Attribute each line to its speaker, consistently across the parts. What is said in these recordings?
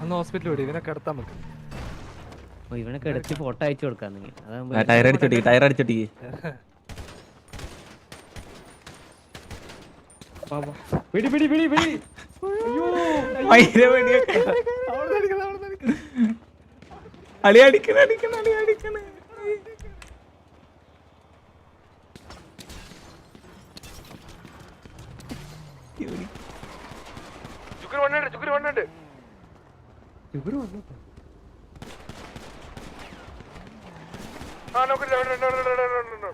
Speaker 1: അന്ന് ഹോസ്പിറ്റലിൽ വിടും ഇവനെ കിടത്താൻ നമുക്ക്
Speaker 2: ഓ ഇവനെ കിടത്തി ഫോട്ടോ അയച്ചു കൊടുക്കാന്നെങ്കിൽ അതാകുമ്പോ
Speaker 3: ടയർ അടിച്ചോട്ടി ടയർ അടിച്ചോട്ടി.
Speaker 2: പിടി പിടി പിടി പിടി.
Speaker 3: മയിലെ വെടിയൊക്കെ അളി അടിക്കണ അടിക്കണ അളി അടിക്കണ.
Speaker 1: ചുക്കുരു വണ്ണുണ്ട് ചുക്കുരു വണ്ണുണ്ട്. ആ നോക്കില്ല അവിടെ ഉണ്ട്, അവിടെ ഉണ്ട്, അവിടെ ഉണ്ട്, അവിടെ ഉണ്ട്.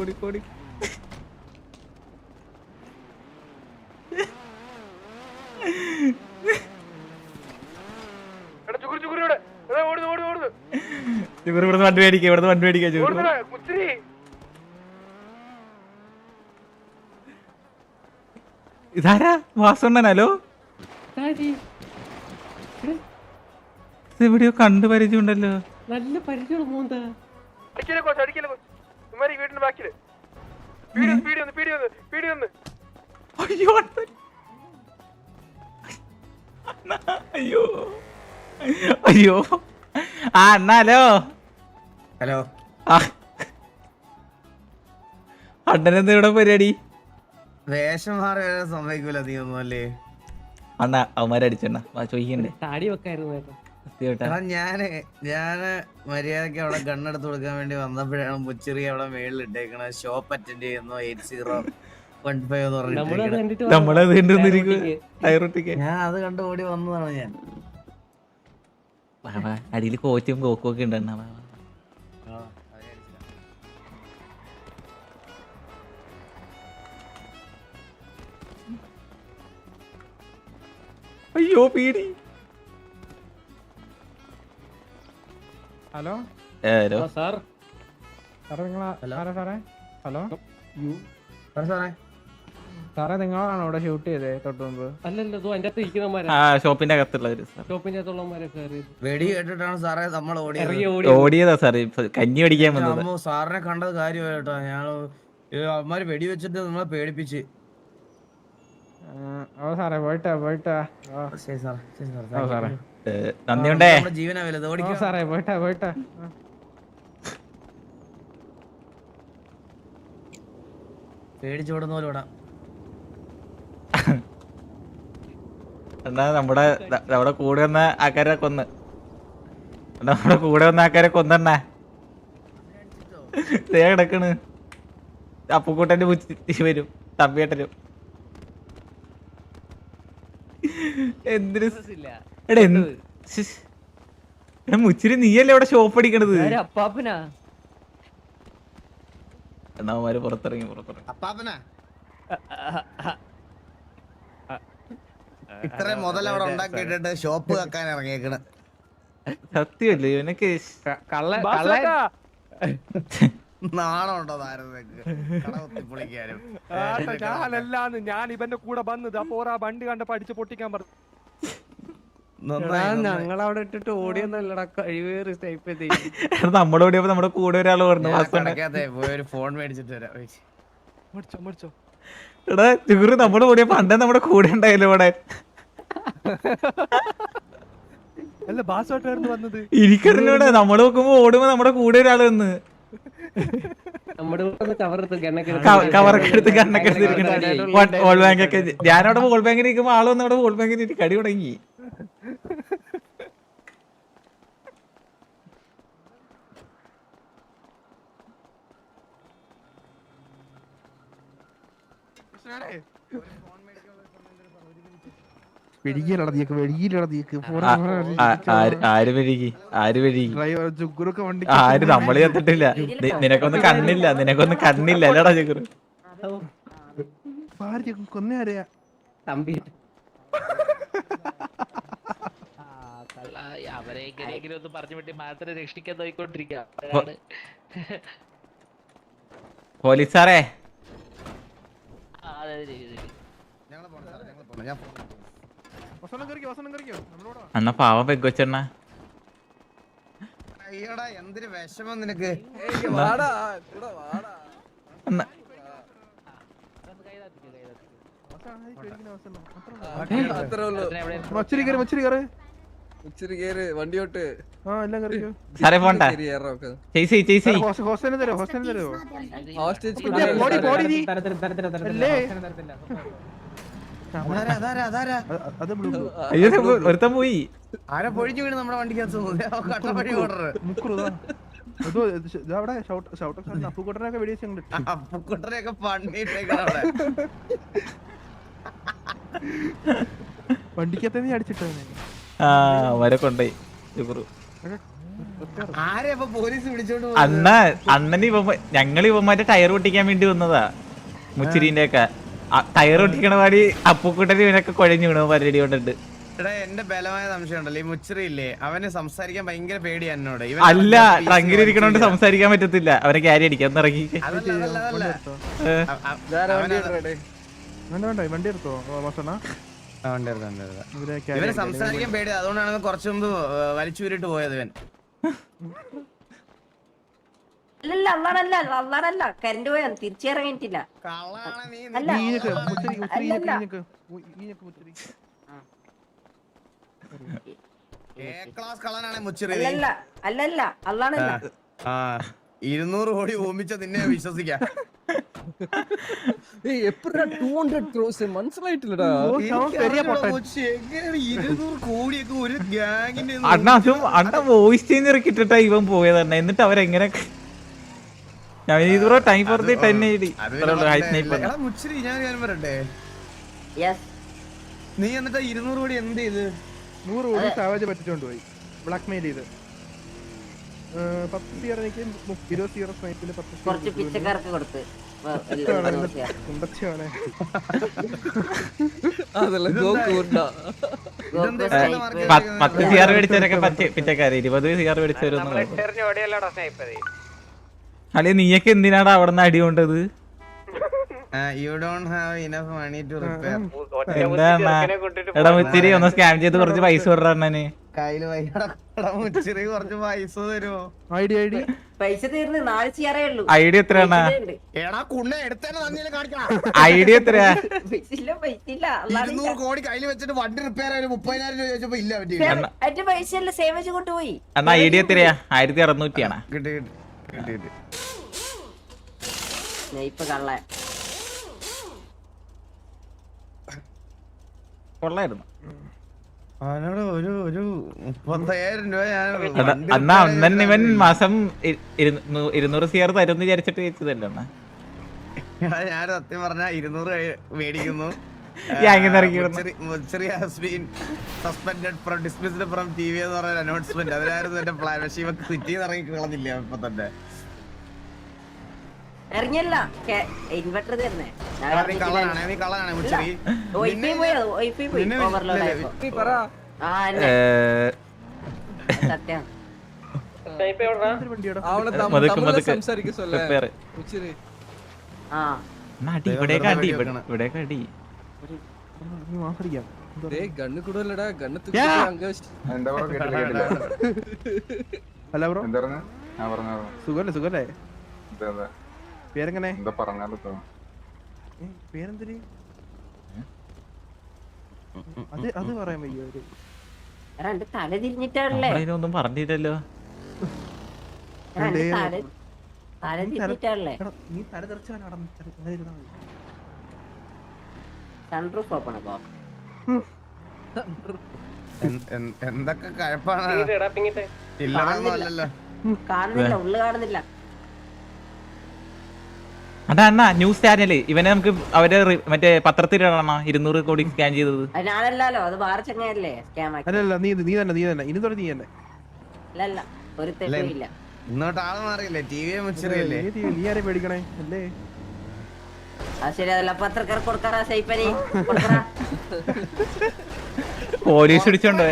Speaker 3: ഓടി ഓടി
Speaker 1: എടാ ചുക്കുരു ചുക്കുരു ഇവിടെ എടാ ഓടുന്നു ഓടുന്നു ഓടുന്നു
Speaker 3: ഇവർ ഇവിടുന്ന് വണ്ടി മേടിക്കുക ഇവിടുന്ന് വണ്ടി
Speaker 1: മേടിക്കുക
Speaker 3: ഇതാരാ? വാസുണ്ണനല്ലോ ഇത് എവിടെയോ കണ്ടു പരിചയമുണ്ടല്ലോ.
Speaker 2: നല്ല
Speaker 3: അയ്യോ അയ്യോ. അയ്യോ. ആ അണ്ണാലോ
Speaker 4: ഹലോ.
Speaker 3: അണ്ണൻ അണ്ണനെന്താ ഇവിടെ പരിപാടി?
Speaker 4: വേഷം മാറി വരാൻ സമ്മതിക്കൂല നീ ഒന്നും അല്ലേ
Speaker 3: അണ്ണ അവന്മാരടിച്ചണ്ണ വാ ചോദിക്കണ്ടേ
Speaker 2: താടി വെക്കായിരുന്നു
Speaker 4: ഞാൻ ഞാൻ മര്യാദയ്ക്ക് അവിടെ ഗണ്ണെടുത്ത് കൊടുക്കാൻ വേണ്ടി വന്നപ്പോഴാണ് മുച്ചിറി അവിടെ മേളിൽ ഇട്ടേക്കണ. ഷോപ്പ് അറ്റൻഡ് ചെയ്യുന്നു എയ്റ്റ് സീറോ വൺ ഫൈവ് എന്ന് പറഞ്ഞിട്ട് ഞാൻ അത് കണ്ടു ഓടി വന്നതാണ് ഞാൻ.
Speaker 3: അടിയിൽ കോച്ചും കോക്കും ഒക്കെ ഉണ്ട് അയ്യോ പേടി.
Speaker 5: ഹലോ?
Speaker 2: ഹലോ. സാർ.
Speaker 5: സാറേ നിങ്ങൾ
Speaker 4: ഹലോ.
Speaker 5: സാറേ സാറേ? ഹലോ?
Speaker 4: സാറേ?
Speaker 5: സാറേ നിങ്ങളാണോ ഇവിടെ ഷൂട്ട് ചെയ്തേ തൊട്ട് മുമ്പ്?
Speaker 2: അല്ലല്ലോ അതിന്റെ അകത്ത് ഇരിക്കുന്നവന്മാരാ.
Speaker 3: ആ ഷോപ്പിന്റെ അകത്തുള്ളവര് സാർ.
Speaker 2: ഷോപ്പിന്റെ അകത്തുള്ളവന്മാരെ
Speaker 4: വെടി കേട്ടിട്ടാണ് സാറേ നമ്മൾ ഓടിയത്.
Speaker 3: ഓടിയതാ സാറേ കഞ്ഞി അടിക്കാൻ വന്നത്.
Speaker 4: സാറിനെ കണ്ടത് കാര്യമായിട്ടോ? ഞാൻ അവന്മാര് വെടി വെച്ചിട്ട് നമ്മളെ പേടിപ്പിച്ച്.
Speaker 3: നന്ദിയുണ്ടേ?
Speaker 4: നമ്മുടെ ജീവനാ ഓടിക്കാം.
Speaker 5: സാറേ പോയിട്ടാ പോയിട്ടാ.
Speaker 4: പേടിച്ചോടുന്ന പോലെ
Speaker 3: എന്നാ നമ്മുടെ നമ്മുടെ കൂടെ വന്ന ആൾക്കാരെ കൊന്ന്. നമ്മുടെ കൂടെ വന്ന ആൾക്കാരെ കൊന്നെണ്ണ. ദേ കിടക്കണ്. അപ്പുക്കൂട്ടന്റെ വരും. തമ്പിയേട്ടനും. എന്തിന്? എടാ എന്ത്? മുച്ചിരി നീയല്ലേ ഇവിടെ ഷോപ്പ് അടിക്കണത്?
Speaker 2: അപ്പാപ്പനാ?
Speaker 3: എന്നാമാര് പുറത്തിറങ്ങി പുറത്തിറങ്ങി.
Speaker 4: അപ്പാപ്പനാ? ഇത്രയും മുതൽ അവിടെ ഉണ്ടാക്കിയിട്ടിട്ട് ഷോപ്പ് വെക്കാൻ ഇറങ്ങിയേക്കണ്.
Speaker 3: സത്യമല്ലേ ഇവനൊക്കെ
Speaker 1: ഞാൻ ഇവന്റെ കൂടെ വന്നത് അപ്പൊ ആ വണ്ടി കണ്ടപ്പോ അടിച്ച് പൊട്ടിക്കാൻ പറഞ്ഞു.
Speaker 2: ഞങ്ങളവിടെ ഇട്ടിട്ട് ഓടിയൊന്നല്ലടാ കഴിവേറി ടൈപ്പ് ചെയ്ത്.
Speaker 3: എടാ നമ്മുടെ ഓടിയപ്പോ നമ്മുടെ കൂടെ ഒരാൾ പറഞ്ഞു
Speaker 4: ഞാൻ ഒരു ഫോൺ മേടിച്ചിട്ട് വരാം.
Speaker 1: മടിച്ചോ മടിച്ചോ.
Speaker 3: എടാ ചുഗറ് നമ്മുടെ കൂടെ പണ്ടേ നമ്മുടെ കൂടെ ഉണ്ടായല്ലോ ഇവിടെ?
Speaker 1: അല്ല ബാസുമായിട്ടായിരുന്നു വന്നത്.
Speaker 3: ഇരിക്കറിഞ്ഞൂടെ നമ്മൾ നോക്കുമ്പോ ഓടുമ്പോ നമ്മുടെ കൂടെ ഒരാൾ വന്ന്. കവറൊക്കെ എടുത്ത് കണ്ണൊക്കെ എടുത്തിരിക്കണ വോൾ ബാങ്ക് ഒക്കെ ഞാനവിടെ വോൾ ബാങ്കിൽ ഇരിക്കുമ്പോ ആൾ വന്ന് അവിടെ വോൾ ബാങ്കിൽ കടി തുടങ്ങി. ആ- ആര്- ആര് ആര്
Speaker 5: വണ്ടി
Speaker 3: ആര് നമ്മൾ ചത്തിട്ടില്ല നി- നിനക്കൊന്നും കണ്ണില്ല നിനക്കൊന്നും കണ്ണില്ല അല്ലടാ ചുഗറ്
Speaker 5: കൊന്നേ അറിയാ
Speaker 2: തമ്പി
Speaker 6: അവരെ എങ്ങനെയെങ്കിലും ഒന്ന് പറഞ്ഞു വിട്ടി മാത്രം രക്ഷിക്കാൻ നോക്കിക്കൊണ്ടിരിക്കുകയാണ്
Speaker 3: പോലീസാറേ. അണ്ണ പാവം പെങ്കൊച്ചെണ്ണ.
Speaker 4: അയ്യോടാ എന്തൊരു വിഷമം നിനക്ക്.
Speaker 3: അണ്ണ.
Speaker 5: മച്ചിരി കയറി മച്ചിരി കയറി.
Speaker 7: ഇച്ചിരി കേറ് വണ്ടിയോട്ട്.
Speaker 5: ആ എല്ലാം കേറിയോ
Speaker 3: സാറേ പോണ്ട. ചേച്ചി ചേച്ചി.
Speaker 5: ഹോസ്റ്റലിന് തരോ ഹോസ്റ്റലിന് തരോ?
Speaker 7: ഹോസ്റ്റേജ്
Speaker 5: നീ.
Speaker 3: ഒരുത്തൻ പോയി.
Speaker 4: ആരാ പൊഴിഞ്ഞു വീണ് നമ്മുടെ വണ്ടിക്കകത്ത് കട്ടപ്പഴി ഓർഡർ
Speaker 5: മുക്കുറുതാ അതോ അവിടെ അപ്പുക്കുട്ടനൊക്കെ വെടിവെച്ച്
Speaker 4: പണിയിട്ടേക്കാണ് അവിടെ.
Speaker 5: വണ്ടിക്കകത്ത് നീ അടിച്ചിട്ടവനെ
Speaker 3: ആ അവരെ
Speaker 4: പിടിച്ചോണ്ട്
Speaker 3: അണ്ണ അണ്ണന് ഇവ ഞങ്ങൾ ഇവന്മാരെ ടയർ പൊട്ടിക്കാൻ വേണ്ടി വന്നതാ. മുച്ചിരിന്റെ ഒക്കെ ടയർ പൊട്ടിക്കണ പാടി അപ്പുക്കുട്ടന് ഇവനൊക്കെ കുഴഞ്ഞു വീണു പരടി കൊണ്ടിട്ട്.
Speaker 4: എടാ എന്റെ ബലമായ സംശയം ഉണ്ടല്ലോ. ഈ മുച്ചിറി ഇല്ലേ അവന് സംസാരിക്കാൻ ഭയങ്കര പേടിയാ എന്നോട് ഇവൻ
Speaker 3: അല്ല
Speaker 4: അവന്റെ PC
Speaker 3: ട്രങ്കിലിരിക്കണോണ്ട് സംസാരിക്കാൻ പറ്റത്തില്ല. അവരെ ക്യാരി അടിക്കാൻ ഇറങ്ങി.
Speaker 7: വണ്ടി എടുത്തോ
Speaker 5: വണ്ടി എടുത്തോ?
Speaker 4: ഇവന് സംസാരിക്കാൻ പേടി അതുകൊണ്ടാണ് കുറച്ചു മുമ്പ് വലിച്ചു വലിച്ചൂരിട്ട് പോയത് ഇവൻ.
Speaker 8: അല്ലല്ല കരണ്ട് തിരിച്ചിറങ്ങിയിട്ടില്ല. അല്ലല്ല. അല്ലല്ല അല്ലല്ല അള്ളാടല്ല.
Speaker 4: ആ. ഇരുന്നൂറ് കോടി ഓമിച്ച നിന്നെ വിശ്വസിക്കാം.
Speaker 7: മനസ്സിലായിട്ടില്ലടാ.
Speaker 4: എങ്ങനെയാണ് കോടിയൊക്കെ ഒരു ഗ്യാങ്ങിന്റെ
Speaker 3: അണ്ണ അതും അണ്ണ വോയിസ് ചേഞ്ച് ഇറക്കിട്ടിട്ടാ ഇവൻ അണ്ണ. എന്നിട്ട് അവരെങ്ങനെ ഞാൻ ഇതുവരെ ടൈം ഫോർ ദി ടെൻ എയ്ഡി
Speaker 4: എടാ മുച്ചിരി ഞാൻ കാര്യം പറയട്ടെ.
Speaker 8: യെസ്
Speaker 4: നീ എന്നിട്ട് ഇരുന്നൂറ് കോടി എന്ത് ചെയ്ത്?
Speaker 5: നൂറ് കോടി സാവേജ് പറ്റിച്ചോണ്ട് പോയി. ബ്ലാക്ക് മെയിൽ ചെയ്ത് പത്ത് സീറോ ഇരുപത് സീറോ പത്ത്
Speaker 8: കുറച്ച് പിച്ചക്കാർക്ക് കൊടുത്ത്.
Speaker 3: പത്ത് സിആർ മേടിച്ചവരൊക്കെ പിറ്റക്കാര് ഇരുപത് സിആർ മേടിച്ചവരൊന്നും അല്ലെ. നീയൊക്കെ എന്തിനാടാ അവിടെ നിന്ന് അടി കൊണ്ടത്? എടാ മുച്ചിരി ഒന്ന് സ്കാം ചെയ്ത് കുറച്ച് പൈസ കൊടുടാ അണ്ണന്.
Speaker 4: കയ്യിൽ മുച്ചിരി കുറച്ച് പൈസ തരുമോ
Speaker 5: ഐഡി ഐഡി.
Speaker 8: പൈസ തീർന്ന് നാല് ചെയ്യാറേ ഉള്ളൂ.
Speaker 3: ഐഡി എത്രയാണ.
Speaker 4: എടാ കുണ്ണ എടുത്തേനെ നന്ദിയിൽ കാണിക്കണം
Speaker 3: ഐഡി എത്രയാ?
Speaker 8: ഇല്ല പൈസ ഇല്ല. അള്ളാടില്ല
Speaker 4: ഇരുന്നൂറ് കോടി കയ്യിൽ വെച്ചിട്ട് വണ്ടി റിപ്പയർ ആയാലും മുപ്പതിനായിരം രൂപ ചോദിച്ചപ്പോ ഇല്ല
Speaker 8: പറ്റി പൈസ അല്ല? സേവേജ് കൊണ്ടുപോയി.
Speaker 3: എന്നാ ഐഡി എത്രയാ? ആയിരത്തി അറുന്നൂറ്റിയാണ്?
Speaker 4: കിട്ടി കിട്ടി കിട്ടി കിട്ടി.
Speaker 8: സ്നൈപ്പ് കള്ള
Speaker 3: കൊള്ളായിരുന്നു.
Speaker 4: അവനോട് ഒരു ഒരു മുപ്പത്തയ്യായിരം രൂപ ഞാൻ
Speaker 3: അണ്ണൻ
Speaker 4: ചെയ്തിട്ട്
Speaker 3: ഇവൻ മാസം ഇരുന്നൂറ് സിയർ തരുന്ന് വിചാരിച്ചിട്ട് ചോദിച്ചതല്ലേ
Speaker 4: അന്നാ ഞാൻ സത്യം പറഞ്ഞ ഇരുന്നൂറ് മേടിക്കുന്നു. Suspended from dismissed from T V എന്ന് പറഞ്ഞ അനൗൺസ്മെന്റ് അതിലായിരുന്നു എന്റെ പ്ലാൻ പക്ഷേ ഇവക്ക് സിറ്റിന്ന് ഇറങ്ങി കളഞ്ഞില്ല ഇപ്പൊ തന്നെ.
Speaker 8: എറിഞ്ഞല്ല ഇൻവെർട്ടർ തരുന്നേ.
Speaker 9: ഗണ്ണ് കൂടുതലടാ ഗണ്ണ്
Speaker 5: അല്ല ബ്രോ? സുഖല്ലേ സുഖല്ലേ? പേരെങ്ങനെ?
Speaker 9: എന്താ പറഞ്ഞാലോ
Speaker 5: പേരെന്തിരി? അത് അത് പറയാൻ വയ്യ ഒരു
Speaker 8: രണ്ട് തല
Speaker 3: നമ്മളതിനൊന്നും പറഞ്ഞില്ലല്ലോ.
Speaker 8: തല തല തിരിഞ്ഞിട്ടാണല്ലേ?
Speaker 5: എടാ, നീ തല തെറിച്ചാണ്.
Speaker 8: സൺറൂഫ് ഓപ്പൺ അപ്പോ
Speaker 4: എന്തൊക്കെ കഴപ്പാണ്?
Speaker 8: കാണുന്നില്ല. ഉള്ളു കാണുന്നില്ല.
Speaker 3: അതാ അണ്ണാ ന്യൂസ് ചാനൽ ഇവനെ നമുക്ക് അവരെ മറ്റേ പത്രത്തിലിടണ ഇരുന്നൂറ് കോടി സ്കാൻ ചെയ്തത്.
Speaker 8: ഞാനല്ലോ അത് വേറെ ചങ്ങയല്ലേ സ്കാം
Speaker 5: നീ നീ തന്നെ നീ തന്നെ. ഇനി തുടങ്ങി നീ തന്നെ.
Speaker 8: ഒരു
Speaker 4: ഇന്നോട്ട് ആൾ മാറിയില്ലേ? ടി വി
Speaker 5: നീ ആരെ പേടിക്കണേ? അല്ലേ?
Speaker 3: പോലീസ് പിടിച്ചോണ്ടോ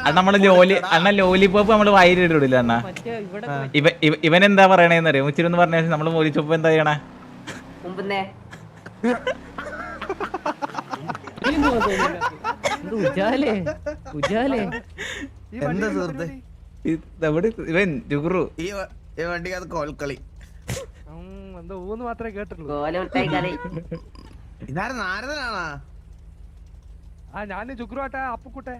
Speaker 3: അത് നമ്മൾ ലോലി അണ്ണ ലോലിപോപ്പ് നമ്മൾ വയലിടില്ല അണ്ണ? ഇവ ഇവ- ഇവൻ എന്താ പറയണേന്ന് അറിയാം? ഉച്ചിരി പറഞ്ഞ നമ്മൾ ലോലിച്ചോപ്പ് എന്താ ചെയ്യണേ? ഞാൻ? ഇവൻ ജുഗുറു.
Speaker 4: ഈ കോൽക്കളി.
Speaker 5: എന്തോ ഊന്ന് മാത്രമേ
Speaker 4: ഇതാരും നാരദനാണാ?
Speaker 5: ആ ഞാൻ ജുഗ്രുവാട്ടെ അപ്പുക്കുട്ടെ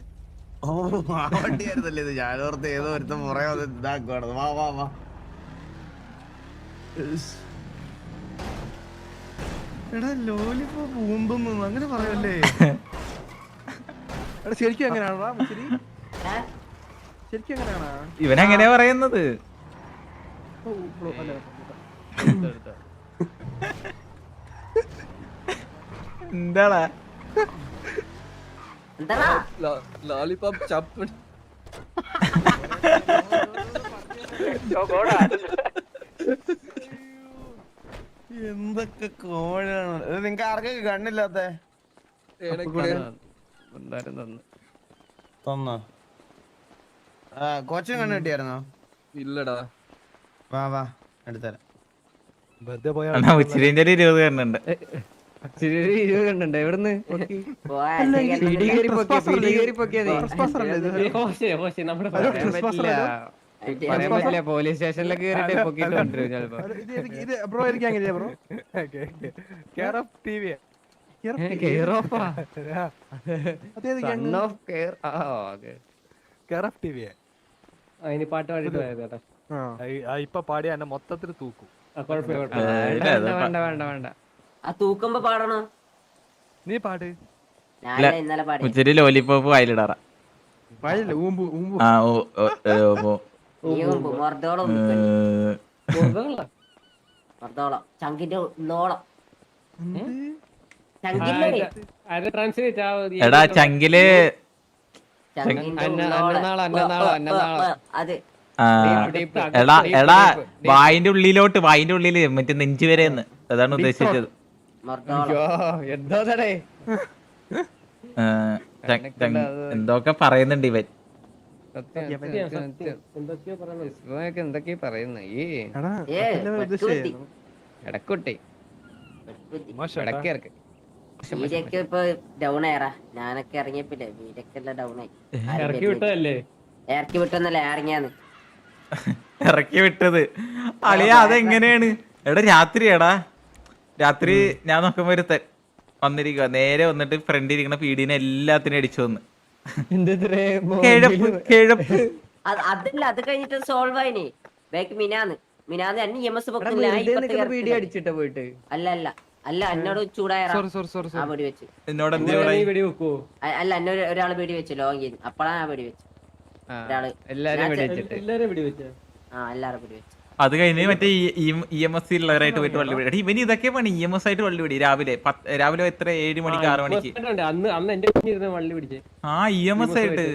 Speaker 4: ഓ ആ വണ്ടിയായിരുന്നല്ലേ ഇത്? ഞാനോർത്ത് ഏതോ ഒരുത്തം പുറകെ വന്ന് ഇതാക്കുവാണ്. വാ വാ വാ. എടാ ലോലിപ്പോ പൂമ്പും അങ്ങനെ പറയല്ലേ?
Speaker 5: എടാ ശരിക്കും എങ്ങനെയാണോ? മുച്ചിരി? ശരിക്കും
Speaker 3: ഇവൻ എങ്ങനെയാ പറയുന്നത്?
Speaker 5: ഓ, അല്ല,
Speaker 3: എന്താടാ?
Speaker 7: ലോലിപോപ്പ് ചപ്പ്.
Speaker 4: എന്തൊക്കെ കോഴാണ്. നിങ്ങക്ക് ആർക്കൊക്കെ കണ്ണില്ലാത്ത?
Speaker 2: തന്നു
Speaker 4: തന്നോ? ആ കോച്ചിന് കണ്ണ് കിട്ടിയായിരുന്നോ?
Speaker 7: ഇല്ലടാ.
Speaker 4: വാ വാ എടുത്തരാം.
Speaker 3: ഇരുപത് കണ്ടുണ്ട്
Speaker 2: എവിടുന്ന്? പറയാൻ പറ്റില്ല. പോലീസ് സ്റ്റേഷനിലൊക്കെ കേറിട്ട് പൊക്കിട്ട് കൊണ്ടുവരും ചിലപ്പോ?
Speaker 5: ഇത് ഇത് ബ്രോ എനിക്ക് എങ്ങനെയാ bro care of T V
Speaker 2: care ഓഫാ
Speaker 5: അതേത്
Speaker 2: സൺ ഓഫ് കെയർ ആ? Okay.
Speaker 5: Care of T V
Speaker 2: അതിന് പാട്ട് പാടിട്ട് പോയത് കേട്ടോ
Speaker 5: ഇപ്പൊ പാടിയ എന്നെ മൊത്തത്തിൽ തൂക്കും.
Speaker 2: വേണ്ട വേണ്ട വേണ്ട.
Speaker 8: തൂക്കുമ്പോ പാടണോ?
Speaker 5: നീ പാട്.
Speaker 8: ഇന്നലെ പാടി
Speaker 3: ഉച്ചിരി ലോലിപ്പോപ്പ് വായിലിടാറ.
Speaker 5: പാടില്ല ഊമ്പു ഊമ്പു.
Speaker 3: ആ ഓ ഓ,
Speaker 8: മർദ്ദോളം മർദ്ദോളം ചങ്കിന്റെ നോളം
Speaker 3: എടാ
Speaker 2: ചങ്കിൽ
Speaker 3: എടാ എടാ. വായിന്റെ ഉള്ളിലോട്ട് വായിന്റെ ഉള്ളിൽ മറ്റേ നെഞ്ചു വരെ അതാണ് ഉദ്ദേശിച്ചത്. എന്തൊക്കെ പറയുന്നുണ്ട് ഇവൻ?
Speaker 2: എന്തൊക്കെയോ പറയുന്നു. ഈ. ഇടക്കുട്ടി. ഇടക്കിറക്ക്
Speaker 8: വീരൊക്കെ ഇപ്പൊ ഡൗൺ ആയറാ ഞാനൊക്കെ ഇറങ്ങിയപ്പില്ലേ വീരൊക്കെ എല്ലാം ഡൗൺ ആയി.
Speaker 2: വിട്ടതല്ലേ?
Speaker 8: ഇറക്കി വിട്ടെന്നല്ലേ ഇറങ്ങിയാന്ന്
Speaker 3: ഇറക്കി വിട്ടത്. അളിയാ അതെങ്ങനെയാണ്? എടാ രാത്രി എടാ രാത്രി ഞാൻ നോക്കുമ്പോ ഒരു വന്നിരിക്കുക നേരെ വന്നിട്ട് ഫ്രണ്ട് ഇരിക്കുന്ന പീഡീനെ എല്ലാത്തിനും അടിച്ചു വന്ന്.
Speaker 8: അതല്ല അത് കഴിഞ്ഞിട്ട് സോൾവ് ആയിനി. ബാക്ക് മിനാന്ന്. മിനാന്ന് അന്ന് എം എസ്
Speaker 2: പോയിട്ട്?
Speaker 8: അല്ല അല്ല. അല്ല എന്നോട്
Speaker 7: ചൂടായ
Speaker 8: ആ വെടി വെച്ച്. അല്ല എന്നെ ഒരാൾ വെടി വെച്ച് ലോങ് ചെയ്ത്. അപ്പഴാ ഞാൻ വെടി വെച്ച് ഒരാൾ.
Speaker 2: എല്ലാരും വെടി
Speaker 8: ആ എല്ലാരും വെടി വെച്ച്.
Speaker 3: അത് കഴിഞ്ഞ് മറ്റേ ഇ എം എസ് ഉള്ളവരായിട്ട് പോയിട്ട് വള്ളി പിടി. ഇവന് ഇതൊക്കെ പണി. ഇ എം എസ് ആയിട്ട് വള്ളി പിടി. രാവിലെ രാവിലെ എത്ര? ഏഴ് മണിക്ക് ആറ് മണിക്ക്.
Speaker 2: അന്ന് അന്ന് എന്റെ കുഞ്ഞിരുന്ന വള്ളി പിടിച്ചേ.
Speaker 3: ആ ഇ എം എസ് ആയിട്ട്.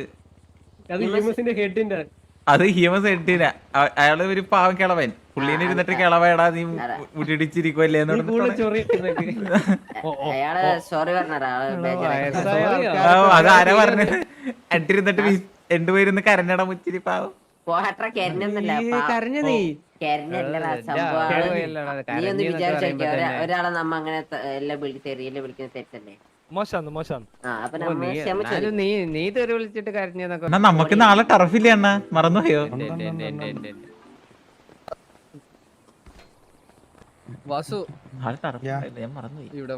Speaker 2: അത് ഹെഡിന്റെ.
Speaker 3: ഇ എം എസ് എട്ടിന അയാൾ ഒരു പാവം കിളവൻ. പുള്ളീനെ ഇരുന്നിട്ട് കിളവേടാ നീ
Speaker 8: പറഞ്ഞാ
Speaker 3: അത്. ആരാ പറഞ്ഞത്? എട്ടിരുന്നിട്ട് രണ്ടുപേരുന്ന് കരഞ്ഞടാ മുച്ചിരി പാവം.
Speaker 2: കരഞ്ഞ നീ.
Speaker 8: നീ ഒന്ന് വിചാരിച്ചോക്കെ ഒരാളെ നമ്മ അങ്ങനെ എല്ലാം തെറിയല്ലേ തെറ്റല്ലേ?
Speaker 5: മോശാന്ന് മോശാന്ന്.
Speaker 2: നീ നീ തെറി വിളിച്ചിട്ട് കരഞ്ഞെന്നൊക്കെ
Speaker 3: നമുക്ക് നാളെ ടർഫില്ല അണ്ണ? മറന്നുപോയോ
Speaker 7: വാസു. ഇവിടെ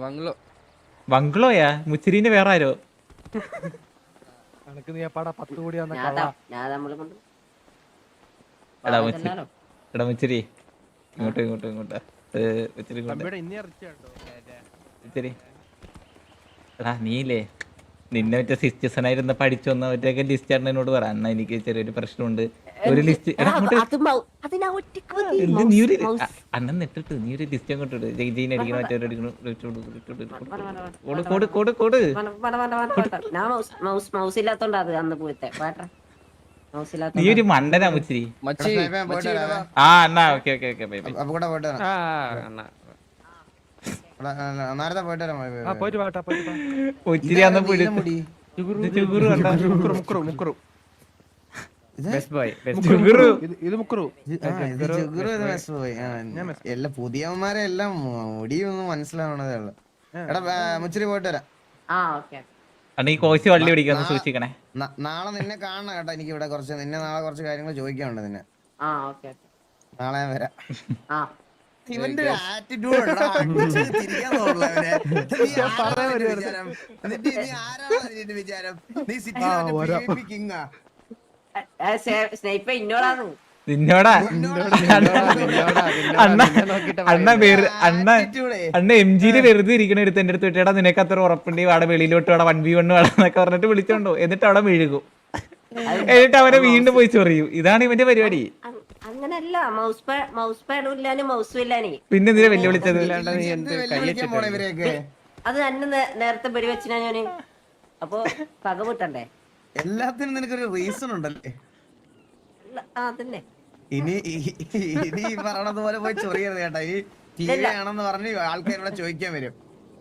Speaker 3: ബംഗ്ലോയാ മുച്ചിരിന്റെ വേറെ ആരോ?
Speaker 5: എനക്ക് നീ പാടാ പത്ത് കോടി വന്ന
Speaker 3: എടാ മുച്ചിരി. ഇങ്ങോട്ട് ഇങ്ങോട്ട് ഇങ്ങോട്ട്.
Speaker 5: ഇറച്ചിയുണ്ടോ
Speaker 3: മുച്ചിരി എടാ നീയില്ലേ? നിന്നെ മറ്റേ സിസ്റ്റസനായിരുന്ന പഠിച്ചു വന്ന മറ്റേ ലിസ്റ്റ് ആണ് എന്നോട് പറ. അണ്ണ എനിക്ക് ചെറിയൊരു പ്രശ്നമുണ്ട്. ഒരു ലിസ്റ്റ് നീ ഒരു അണ്ണൻ നെട്ടിട്ട് നീ ഒരു ലിസ്റ്റ് അങ്ങോട്ട് ഇട് ജയിൻ അടിക്കണം മറ്റേ അടിക്കണം കൊടു കൊടു കൊടു.
Speaker 8: വേണ്ട,
Speaker 3: നീ ഒരു മണ്ടനാ മുച്ചിരി. ആ അണ്ണാ okay okay okay bye bye
Speaker 4: അപ്പൊ കൂടെ പോയിട്ട് വരാം.
Speaker 2: ആ അണ്ണാ
Speaker 4: എടാ, ആ, നേരത്തെ പോയിട്ട് വരാം ബൈ, ബൈ,
Speaker 5: ആ
Speaker 4: ബൈ.
Speaker 5: പോയിട്ട് വാട്ടാ പോയിട്ട് വാ.
Speaker 3: മുച്ചിരി അന്ന്
Speaker 4: ഇതാ
Speaker 3: പിടി
Speaker 4: നീല മുടി.
Speaker 3: ചുഗുറു കണ്ടാ?
Speaker 5: മുക്കുറു മുക്കുറു മുക്കുറു.
Speaker 4: ഇത്?
Speaker 2: ബെസ്റ്റ് ബോയ്
Speaker 3: ചുഗുറു
Speaker 5: ഇത് ഇത് മുക്കുറു.
Speaker 4: ഇത് ആ, ഇത്. ആ, എല്ലാ പുതിയവന്മാരെ എല്ലാം മുടിയൊന്നും മനസ്സിലാവണതേ ഉള്ളു. എടാ ആ, മുച്ചിരി പോയിട്ട് വരാം.
Speaker 8: ആ ഓക്കെ.
Speaker 3: അണ്ണ ഈ വള്ളി പിടിക്കാന്ന് സൂക്ഷിക്കണേ.
Speaker 4: നാളെ നിന്നെ കാണണം കേട്ടോ എനിക്ക് ഇവിടെ കുറച്ച് നിന്നെ നാളെ കുറച്ച് കാര്യങ്ങൾ ചോദിക്കാനുണ്ട് നിന്നെ.
Speaker 8: ആ ഓക്കെ ഓക്കെ.
Speaker 4: നാളെ ഞാൻ വരാം.
Speaker 8: ആ.
Speaker 4: ഇവന്റെ ആറ്റിറ്റ്യൂഡ് വിചാരം? നീ. സിറ്റി കിങ്ങാ?
Speaker 8: സ്നേഹിപ്പ ഇന്നോടാണ്
Speaker 3: നിന്നോടാ. അണ്ണ അണ്ണ വെറു അണ്ണ അണ്ണ എം ജിയിൽ വെറുതെ ഇരിക്കണ എടുത്ത് എന്റെ അടുത്ത് വിട്ടേടാ നിനക്ക് അത്ര ഉറപ്പുണ്ട്. അവിടെ വെളിയിലോട്ട് വേണം വൺ ബി വൺ വേണം എന്നൊക്കെ പറഞ്ഞിട്ട് വിളിച്ചോണ്ടോ. എന്നിട്ട് അവിടെ മെഴുകും. എന്നിട്ട് അവനെ വീണ്ടും പോയി ചൊറിയും. ഇതാണ് ഇവന്റെ പരിപാടി.
Speaker 8: അങ്ങനല്ല. മൗസ് മൗസ് പാഡും ഇല്ലാന് മൗസും ഇല്ലാനേ
Speaker 3: പിന്നെ എന്തിനാ വെല്ലുവിളിച്ചത്
Speaker 8: അത് തന്നെ നേരത്തെ വെടിവെച്ചിനാ ഞാൻ. അപ്പൊ പകവിട്ടണ്ടേ
Speaker 4: എല്ലാത്തിനും നിനക്കൊരു റീസൺ ഉണ്ടല്ലേ?
Speaker 8: അതന്നെ.
Speaker 4: ഇനി ഇനി ഈ പറയണത് പോലെ പോയി ചൊറിയരുത് കേട്ടാ. ഈ ടി വി ആണെന്ന് പറഞ്ഞ് ആൾക്കാരോട് ചോദിക്കാൻ വരും.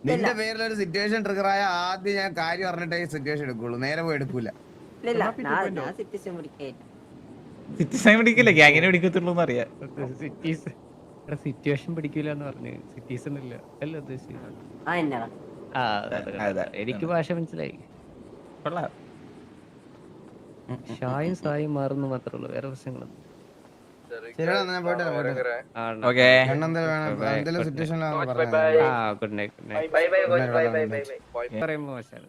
Speaker 4: നിന്റെ പേരിൽ ഒരു സിറ്റുവേഷൻ ട്രിഗർ ആയ ആദ്യം ഞാൻ കാര്യം പറഞ്ഞിട്ടേ ഈ സിറ്റുവേഷൻ എടുക്കുള്ളൂ. നേരെ പോയി എടുക്കൂല.
Speaker 3: സിറ്റിസൈൻ പിടിക്കില്ല ഗ്യാങ്ങിനെ പിടിക്കത്തുള്ളൂ
Speaker 2: സിറ്റുവേഷൻ പിടിക്കില്ല എന്ന് പറഞ്ഞു സിറ്റീസൺ ഇല്ല. അല്ല ഉദ്ദേശിച്ചത്. എനിക്ക് ഭാഷ മനസ്സിലായി.
Speaker 3: കൊള്ളാം.
Speaker 2: ഷായും സായും മാറുന്നു മാത്രമേ ഉള്ളൂ. വേറെ പ്രശ്നങ്ങളൊന്നും
Speaker 3: ഓക്കേ.
Speaker 4: എണ്ണെന്തേലും വേണം.
Speaker 2: Bye.
Speaker 4: എന്തെങ്കിലും
Speaker 2: Good
Speaker 4: സിറ്റുവേഷൻ
Speaker 2: ആ good night good night.
Speaker 1: Bye bye bye bye bye bye
Speaker 2: പറയുമ്പോ മോശമാണ്